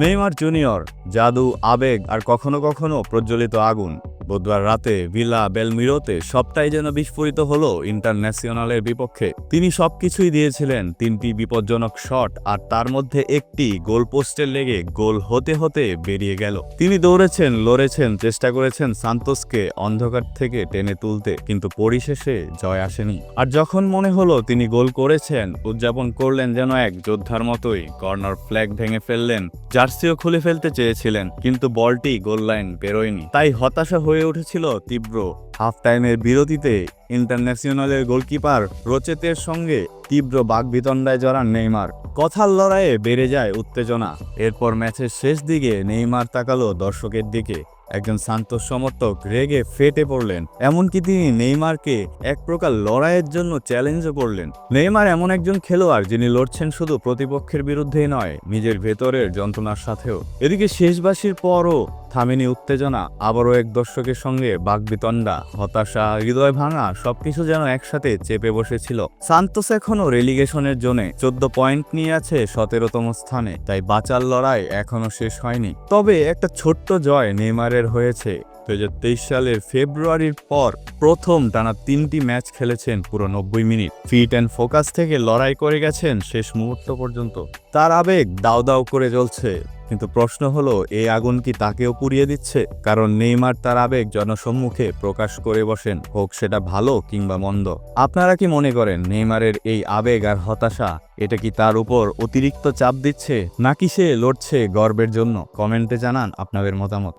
Neymar junior জাদু আবেগ আর কখনো কখনো প্রজ্বলিত আগুন। বুধবার রাতে ভিলা বেলমিরোতে সবটাই যেন বিস্ফোরিত হল ইন্টারন্যাশনালের বিপক্ষে। তিনি সবকিছুই দিয়েছিলেন, তিনটি বিপজ্জনক শট আর তার মধ্যে একটি গোল পোস্টের লেগে গোল হতে হতে বেরিয়ে গেল। তিনি দৌড়েছেন, লড়েছেন, চেষ্টা করেছেন সান্তোসকে অন্ধকার থেকে টেনে তুলতে, কিন্তু পরিশেষে জয় আসেনি। আর যখন মনে হলো তিনি গোল করেছেন, উদযাপন করলেন যেন এক যোদ্ধার মতোই, কর্নার ফ্ল্যাগ ভেঙে ফেললেন, জার্সিও খুলে ফেলতে চেয়েছিলেন, কিন্তু বলটি গোল লাইন বেরোয়নি তাই হতাশা হয়ে উঠেছিল তীব্র। হাফ টাইমের বিরতিতে ইন্টারন্যাশনালের গোলকিপার রোচেতের সঙ্গে তীব্র বাগবিতণ্ডায় জড়ান নেইমার। কথার লড়াইয়ে বেড়ে যায় উত্তেজনা। এরপর ম্যাচের শেষ দিকে নেইমার তাকালো দর্শকের দিকে। একজন শান্ত সমর্থক রেগে ফেটে পড়লেন। এমনকি তিনি নেইমারকে এক প্রকার লড়াইয়ের জন্য চ্যালেঞ্জও করলেন। নেইমার এমন একজন খেলোয়াড় যিনি লড়ছেন শুধু প্রতিপক্ষের বিরুদ্ধেই নয়, নিজের ভেতরের যন্ত্রণার সাথেও। এদিকে শেষবাসীর পরও থামেনি উত্তেজনা, আবারও এক দর্শকের সঙ্গে বাগবিতণ্ডা, হতাশা, হৃদয় ভাঙা, সবকিছু যেন একসাথে চেপে বসেছিল। সান্তোস এখনও রেলিগেশনের জোনে, চোদ্দ পয়েন্ট নিয়ে আছে সতেরোতম স্থানে, তাই বাঁচার লড়াই এখনও শেষ হয়নি। তবে একটা ছোট্ট জয় নেইমারের হয়েছে। দু হাজার তেইশ সালের ফেব্রুয়ারির পর প্রথম টানা তিনটি ম্যাচ খেলেছেন পুরো নব্বই মিনিট। ফিট অ্যান্ড ফোকাস থেকে লড়াই করে গেছেন শেষ মুহূর্ত পর্যন্ত। তার আবেগ দাও দাও করে জ্বলছে। কিন্তু প্রশ্ন হলো, এই আগুন কি তাকেও পুড়িয়ে দিচ্ছে? কারণ নেইমার তার আবেগ জনসম্মুখে প্রকাশ করে বসেন, হোক সেটা ভালো কিংবা মন্দ। আপনারা কি মনে করেন নেইমারের এই আবেগ আর হতাশা, এটা কি তার উপর অতিরিক্ত চাপ দিচ্ছে, নাকি সে লড়ছে গর্বের জন্য? কমেন্টে জানান আপনাদের মতামত।